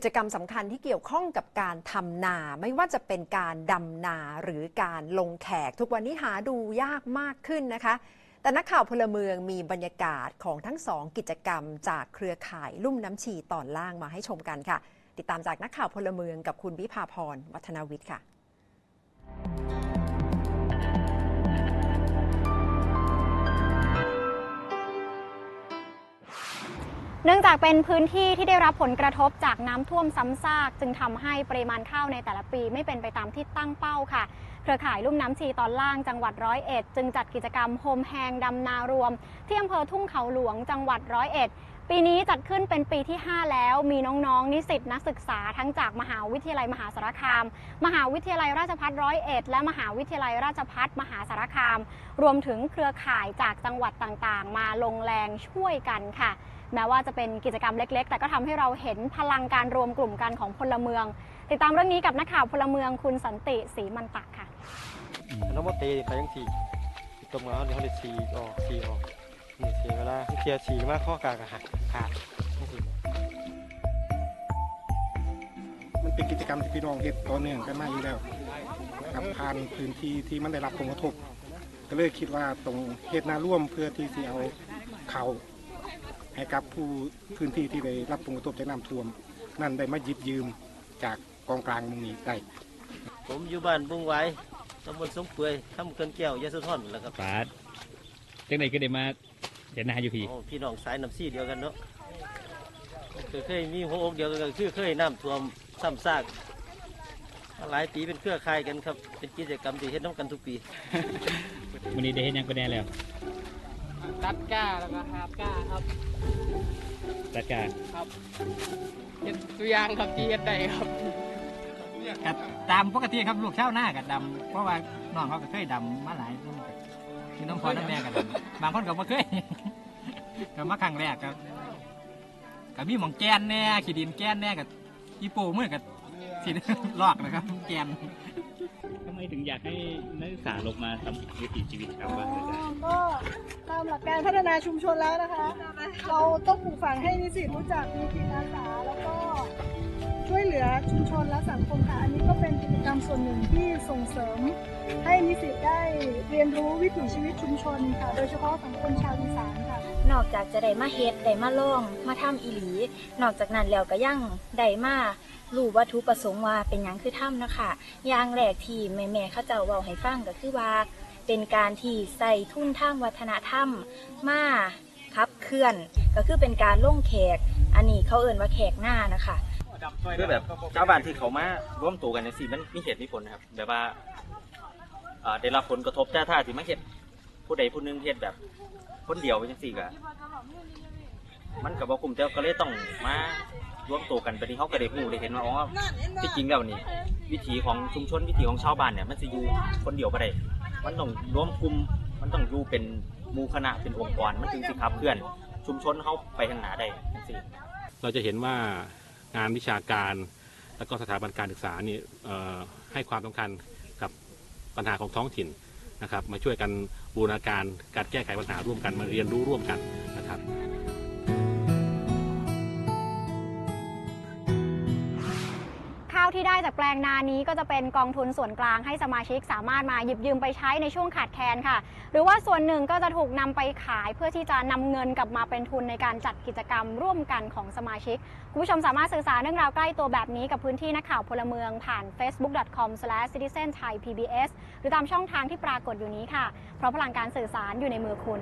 กิจกรรมสำคัญที่เกี่ยวข้องกับการทำนาไม่ว่าจะเป็นการดำนาหรือการลงแขก ทุกวันนี้หาดูยากมากขึ้นนะคะ แต่นักข่าวพลเมืองมีบรรยากาศของทั้งสองกิจกรรมจากเครือข่ายลุ่มน้ำชีตอนล่างมาให้ชมกันค่ะ ติดตามจากนักข่าวพลเมืองกับคุณวิภาพรวัฒนาวิทย์ค่ะ นื่องจากเป็นพื้นที่ที่ได้รับผลกระทบจากน้ำท่วมซ้ำซาก จึงทำให้ปริมาณข้าวในแต่ละปีไม่เป็นไปตามที่ตั้งเป้าค่ะ เครือข่ายลุ่มน้ำชีตอนล่างจังหวัดร้อยเอ็ดจึงจัดกิจกรรมโฮมแฮงดำนารวม ที่อำเภอทุ่งเขาหลวงจังหวัดร้อยเอ็ด ปีนี้จัดขึ้นเป็นปีที่ 5 แล้วมีน้องๆ นิสิตนักศึกษาทั้งจากมหาวิทยาลัยมหาสารคาม มหาวิทยาลัยราชภัฏร้อยเอ็ดและมหาวิทยาลัยราชภัฏมหาสารคาม รวมถึงเครือข่ายจากจังหวัดต่างๆ มาลงแรงช่วยกันค่ะ แม้ว่าจะเป็นกิจกรรมเล็ก ๆ แต่ก็ทำให้เราเห็นพลังการรวมกลุ่มกันของพลเมือง ติดตามเรื่องนี้กับนักข่าวพลเมืองคุณสันติศรีมันตะค่ะน้ำมันตีเขายังสีตรงมาเดี๋ยวเขาเลยสีออกสีออกนี่เสียเวลาเคลียร์สีมากข้อกากอะหัก เป็นกิจกรรมที่พี่น้องเฮ็ดต่อเนื่องกันมาอยู่แล้วกับผ่านพื้นที่ที่มันได้รับผลกระทบ ก็เลยคิดว่าตรงเฮ็ดนาร่วมเพื่อที่จะเอาเขาวให้กับผู้พื้นที่ที่ได้รับผลกระทบจากน้ำท่วม นั่นได้มาหยิบยืมจากกองกลางหมองนี้ได้ผมอยู่บ้านบุ้งไว้ตำบลสงเปื่อยทำเกินแก้วยะโสธรนั่นแหล้วครับปาดจังไหนก็ได้มาเห็นหน้าอยู่พี่ โอ้พี่น้องสายน้ำซีเดียวกันเนาะ เคยเคยมีหัวอกเดียวกันก็คือเคยน้ำท่วมซ้ำซากมาหลายปีเป็นเครือข่ายกันครับ เป็นกิจกรรมที่เฮ็ดน้ำกันทุกปี วันนี้ได้เห็นหยังก็แน่แล้วตัดก้าแล้วก็หาบก้าครับจัดการครับเป็นตัวอย่างครับที่เฮ็ดได้ครับกับตามปกติครับลูกชาวนากับดำเพราะว่าน้องเขาก็เคยดำมาหลายรุ่นกับมีน้องพ่อน้องแม่กับดำบางคนก็บ่เคยก็มาครั้งแรกครับ กับมีหมองแกนแน่ขีดินแกนแน่กับอีโปเมื่อกับสิลอกนะครับแกนทำไมถึงอยากให้นักศึกษาลงมาทำวิถีชีวิตครับว่าก็ตามหลักการพัฒนาชุมชนแล้วนะคะ เราต้องปลูกฝังให้นิสิตรู้จักมีจิตอาสาแล้วก็ ชุมชนและสังคมค่ะ อันนี้ก็เป็นกิจกรรมส่วนหนึ่งที่ส่งเสริม ให้นิสิตได้เรียนรู้วิถีชีวิตชุมชนค่ะ โดยเฉพาะสังคมชาวอีสานค่ะ นอกจากจะได้มาเฮ็ดได้มาล่องมาทำอีหลี นอกจากนั้นแล้วก็ยังได้มารู้วัตถุประสงค์ว่าเป็นหยังคือถ้ำนะคะอย่างแรกที่แม่ๆเขาเจ้าเว้าให้ฟังก็คือว่าเป็นการที่ใส่ทุ่นทางวัฒนธรรมมาขับเคลื่อน ก็คือเป็นการล่งแขก อันนี้เขาเอ่นว่าแขกหน้านะคะ คือแบบชาวบ้านที่เขามาร่วมตัวกันในสี่มันมีเหตุมีผลนะครับ แบบว่าอ่าได้รับผลกระทบแต่ถ้าที่มาเห็ดผู้ใดผู้หนึงเห็ดแบบคนเดียวจังสี่ก็มันกับว่าคุมแต่ก็เลยต้องมาร่วมตัวกันไปที่เขาก็ได้รู้ได้เห็นว่าอ๋อที่จริงแล้วนี่วิถีของชุมชนวิถีของชาวบ้านเนี่ยมันจะอยู่คนเดียวก็ได้มันต้องร่วมกลุ่มมันต้องอยู่เป็นหมู่คณะเป็นองค์กรมันถึงสิขับเคลื่อน ชุมชนเขาไปทางหนาได้จังสี่ เราจะเห็นว่า งานวิชาการ และก็สถาบันการศึกษานี่ให้ความสำคัญกับปัญหาของท้องถิ่นนะครับ มาช่วยกันบูรณาการการแก้ไขปัญหาร่วมกันมาเรียนรู้ร่วมกันนะครับาวที่ได้จากแปลงนานี้ก็จะเป็นกองทุนส่วนกลางให้สมาชิกสามารถมาหยิบยืมไปใช้ในช่วงขาดแคลนค่ะ หรือว่าส่วนหนึ่งก็จะถูกนำไปขายเพื่อที่จะนำเงินกลับมาเป็นทุนในการจัดกิจกรรมร่วมกันของสมาชิก คุณผู้ชมสามารถสื่อสารเรื่องราวใกล้ตัวแบบนี้กับพื้นที่นักข่าวพลเมืองผ่าน facebook.com/citizenthaipbs หรือตามช่องทางที่ปรากฏอยู่นี้ค่ะ เพราะพลังการสื่อสารอยู่ในมือคุณ